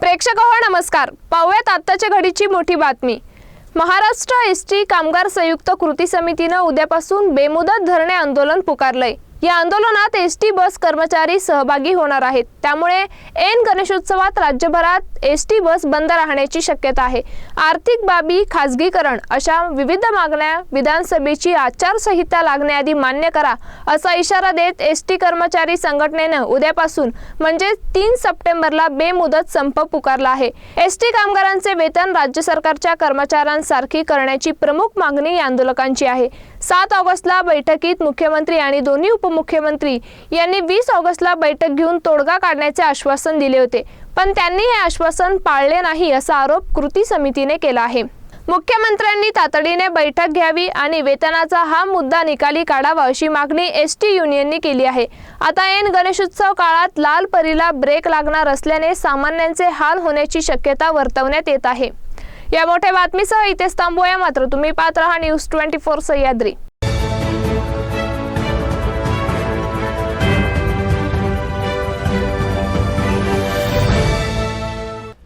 प्रेक्षक हो नमस्कार. पाहूयात आत्ताच्या घडीची मोठी बातमी. महाराष्ट्र एस टी कामगार संयुक्त कृती समितीनं उद्यापासून बेमुदत धरणे आंदोलन पुकारलंय. या आंदोलनात एस टी बस कर्मचारी सहभागी होणार आहेत. त्यामुळे ऐन गणेशोत्सवात राज्यभरात एस टी बस बंद राहण्याची शक्यता आहे. आर्थिक बाबी खाजगीकरण अशा विविध मागण्या विधानसभेची आचारसंहिता लागण्याआधी मान्य करा असा इशारा देत एस टी कर्मचारी संघटनेनं उद्यापासून म्हणजे तीन सप्टेंबरला बेमुदत संप पुकारला आहे. एस टी कामगारांचे वेतन राज्य सरकारच्या कर्मचाऱ्यांसारखी करण्याची प्रमुख मागणी या आंदोलकांची आहे. सात ऑगस्टला बैठकीत मुख्यमंत्री आणि दोन्ही उप उपमुख्यमंत्री यांनी वीस ऑगस्टला बैठक घेऊन तोडगा काढण्याचे आश्वासन दिले होते. पण त्यांनी हे आश्वासन पाळले नाही असा आरोप कृती समितीने केला आहे. मुख्यमंत्र्यांनी तातडीने बैठक घ्यावी आणि वेतनाचा हा मुद्दा निकाली काढावा अशी मागणी एस टी युनियनने केली आहे. आता ऐन गणेशोत्सव काळात लाल परीला ब्रेक लागणार असल्याने सामान्यांचे हाल होण्याची शक्यता वर्तवण्यात येत आहे. या मोठ्या बातमीसह इथेच थांबूया. मात्र तुम्ही पाहत राहा न्यूज ट्वेंटी फोर सह्याद्री.